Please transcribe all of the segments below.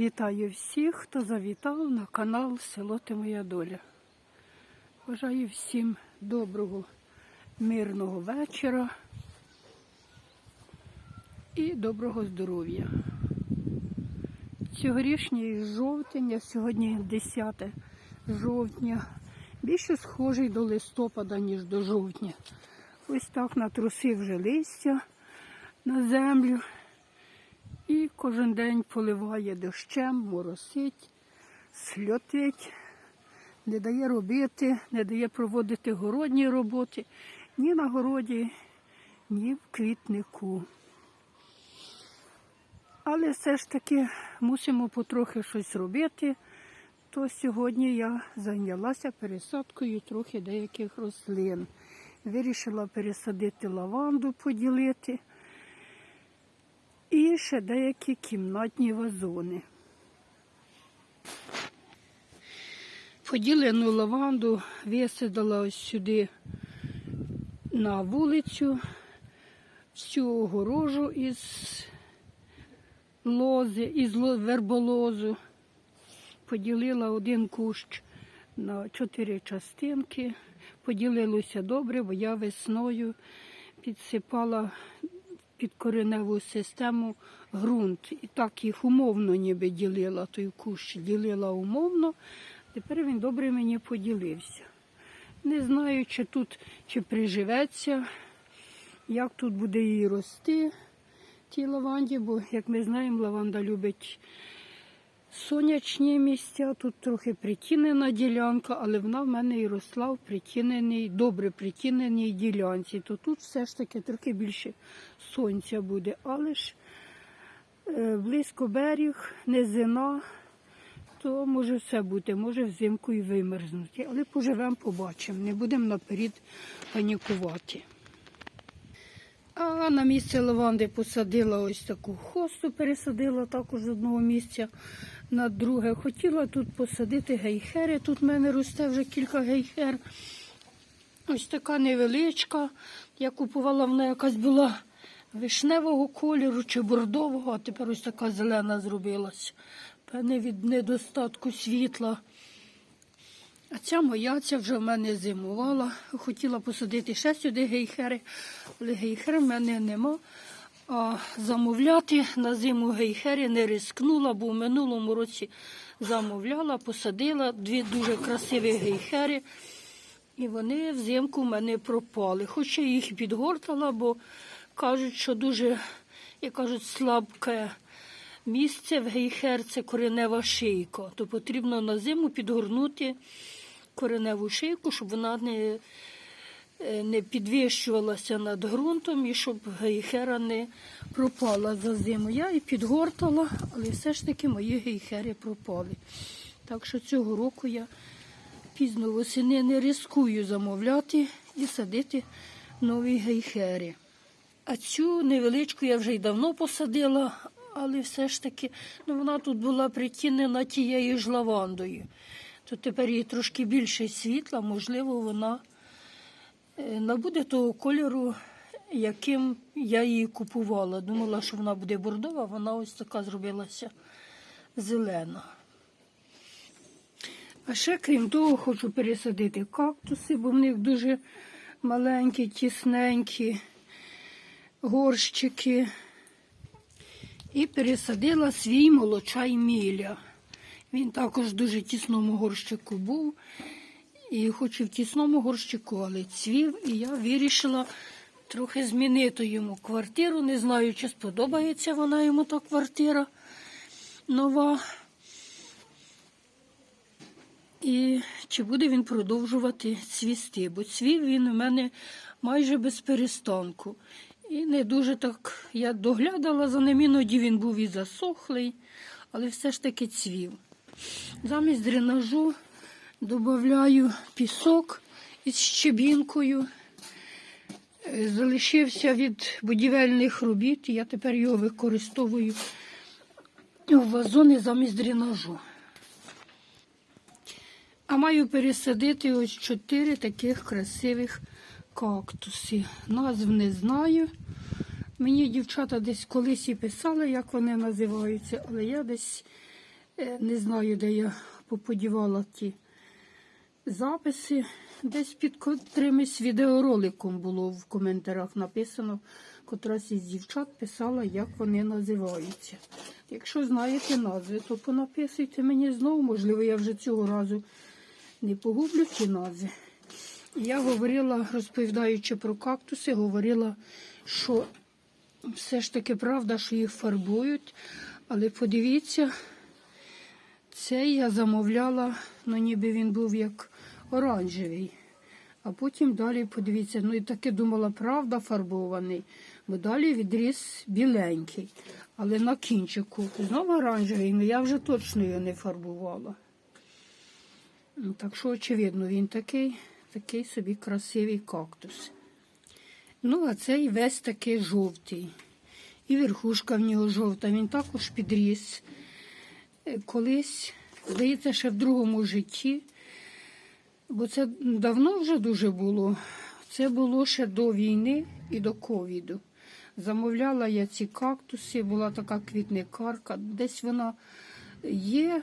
Вітаю всіх, хто завітав на канал Село Ти Моя Доля. Бажаю всім доброго, мирного вечора і доброго здоров'я. Цьогорічній жовтень, а сьогодні 10 жовтня, більше схожий до листопада, ніж до жовтня. Ось так натрусив вже листя на землю. І кожен день поливає дощем, моросить, сльотить, не дає робити, не дає проводити городні роботи ні на городі, ні в квітнику. Але все ж таки мусимо потрохи щось робити. То сьогодні я зайнялася пересадкою трохи деяких рослин. Вирішила пересадити лаванду, поділити. І ще деякі кімнатні вазони. Поділену лаванду висадила ось сюди на вулицю, всю огорожу із лози, із верболозу. Поділила один кущ на чотири частинки. Поділилося добре, бо я весною підсипала під кореневу систему ґрунт. І так їх умовно ніби ділила, той кущ ділила умовно. Тепер він добре мені поділився. Не знаю, чи тут чи приживеться, як тут буде її рости, тій лаванді, бо, як ми знаємо, лаванда любить сонячні місця. Тут трохи притінена ділянка, але вона в мене і росла в притіненій, добре притіненій ділянці. То тут все ж таки трохи більше сонця буде. Але ж е, близько берег, низина, то може все бути, може взимку і вимерзнути. Але поживемо, побачимо. Не будемо наперед панікувати. А на місце лаванди посадила ось таку хосту, пересадила також з одного місця на друге. Хотіла тут посадити гейхери. Тут в мене росте вже кілька гейхер. Ось така невеличка. Я купувала, вона якась була вишневого кольору чи бордового, а тепер ось така зелена зробилась. Певне від недостатку світла. А ця моя, ця вже в мене зимувала. Хотіла посадити ще сюди гейхери, але гейхер в мене нема. А замовляти на зиму гейхери не рискнула, бо в минулому році замовляла, посадила дві дуже красиві гейхери. І вони взимку в мене пропали. Хоч я їх підгортала, бо кажуть, що дуже, як кажуть, слабке місце в гейхер це коренева шийка. То потрібно на зиму підгорнути кореневу шийку, щоб вона не, е, не підвищувалася над ґрунтом і щоб гейхера не пропала за зиму. Я і підгортала, але все ж таки мої гейхери пропали. Так що цього року я пізно восени не рискую замовляти і садити нові гейхери. А цю невеличку я вже й давно посадила, але все ж таки ну, вона тут була притінена тією ж лавандою. То тепер їй трошки більше світла, можливо, вона е, набуде того кольору, яким я її купувала. Думала, що вона буде бордова, вона ось така зробилася зелена. А ще, крім того, хочу пересадити кактуси, бо в них дуже маленькі, тісненькі горщики. І пересадила свій молочай міля. Він також дуже тісному горщику був. І хоч і в тісному горщику, але цвів, і я вирішила трохи змінити йому квартиру. Не знаю, чи сподобається вона йому та квартира нова. І чи буде він продовжувати цвісти, бо цвів він у мене майже без перестанку. І не дуже так я доглядала за ним, іноді він був і засохлий, але все ж таки цвів. Замість дренажу додаю пісок із щебінкою. Е, Залишився від будівельних робіт, і я тепер його використовую в вазони замість дренажу. А маю пересадити ось чотири таких красивих кактуси. Назв не знаю. Мені дівчата десь колись і писали, як вони називаються, але я десь Не знаю, де я поподівала ті записи. Десь під котримось відеороликом було в коментарях написано, котрась із дівчат писала, як вони називаються. Якщо знаєте назви, то понаписуйте мені знову, можливо, я вже цього разу не погублю ті назви. Я говорила, розповідаючи про кактуси, говорила, що все ж таки правда, що їх фарбують, але подивіться, цей я замовляла, ну ніби він був як оранжевий. А потім далі подивіться, ну і таки думала, правда, фарбований, бо далі відріс біленький. Але на кінчику знову оранжевий, ну я вже точно його не фарбувала. Ну, Так що, очевидно, він такий, такий собі красивий кактус. Ну, а цей весь такий жовтий. І верхушка в нього жовта, він також підріс. Е, Колись, здається, ще в другому житті, бо це давно вже дуже було. Це було ще до війни і до ковіду. Замовляла я ці кактуси, була така квітникарка. Десь вона є,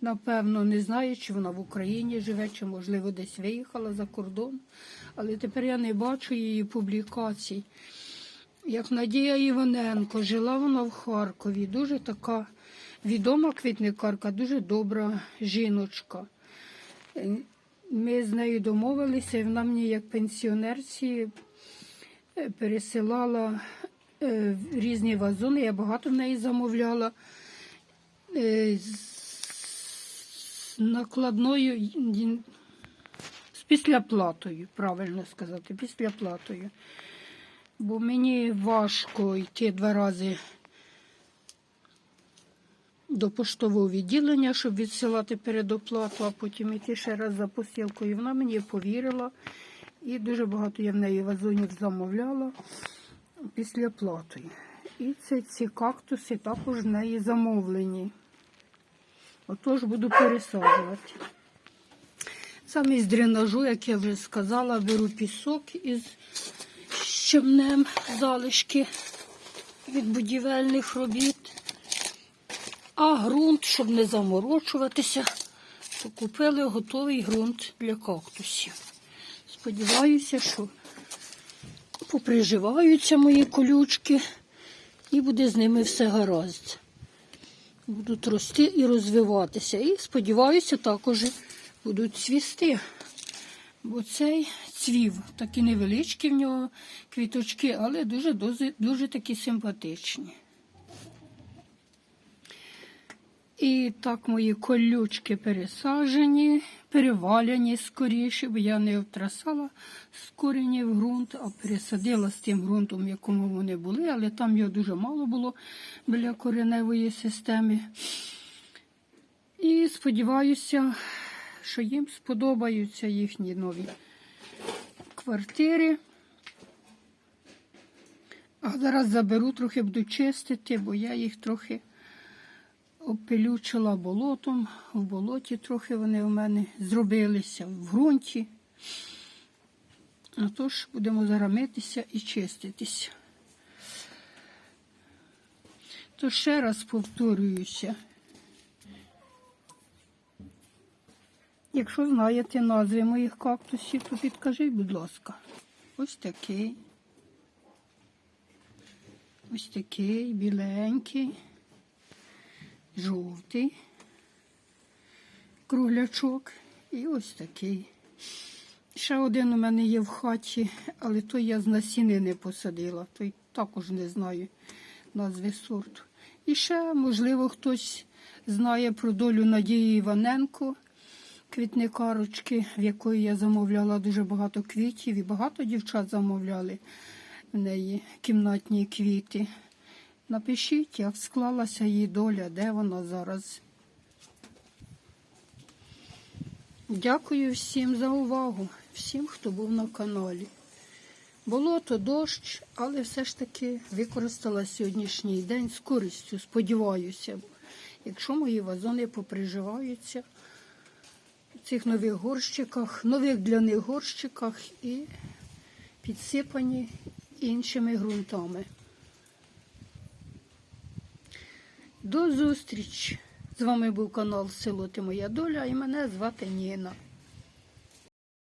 напевно, не знаю, чи вона в Україні живе, чи, можливо, десь виїхала за кордон. Але тепер я не бачу її публікацій. Як Надія Іваненко, жила вона в Харкові. Дуже така відома квітникарка, дуже добра жіночка. Ми з нею домовилися, і вона мені як пенсіонерці е, пересилала е, різні вазони. Я багато в неї замовляла е, з накладною з післяплатою, правильно сказати, післяплатою. Бо мені важко йти два рази до поштового відділення, щоб відсилати передоплату, а потім йти ще раз за посилкою. Вона мені повірила. І дуже багато я в неї вазонів замовляла після платою. І це ці кактуси також в неї замовлені. Отож буду пересаджувати. Саме з дренажу, як я вже сказала, беру пісок із щемнем залишки від будівельних робіт. А ґрунт, щоб не заморочуватися, то купили готовий ґрунт для кактусів. Сподіваюся, що поприживаються мої колючки і буде з ними все гаразд. Будуть рости і розвиватися. І сподіваюся, також будуть цвісти. Бо цей цвів, такі невеличкі в нього квіточки, але дуже, дуже, дуже такі симпатичні. І так мої колючки пересаджені, перевалені скоріше, бо я не втрасала з корені в ґрунт, а пересадила з тим ґрунтом, в якому вони були, але там його дуже мало було біля кореневої системи. І сподіваюся, що їм сподобаються їхні нові квартири. А зараз заберу, трохи буду чистити, бо я їх трохи обпелючила болотом. В болоті трохи вони у мене зробилися в ґрунті. Отож, будемо зараз митися і чиститися. То ще раз повторююся. Якщо знаєте назви моїх кактусів, то підкажіть, будь ласка. Ось такий. Ось такий біленький, жовтий круглячок і ось такий. Ще один у мене є в хаті, але той я з насіни не посадила, той також не знаю назви сорту. І ще, можливо, хтось знає про долю Надії Іваненко, квітникарочки, в якої я замовляла дуже багато квітів, і багато дівчат замовляли в неї кімнатні квіти. Напишіть, як склалася її доля, де вона зараз. Дякую всім за увагу, всім, хто був на каналі. Болото, дощ, але все ж таки використала сьогоднішній день з користю, сподіваюся. Якщо мої вазони поприживаються в цих нових горщиках, нових для них горщиках і підсипані іншими ґрунтами. До зустрічі! З вами був канал Село Ти Моя Доля і мене звати Ніна.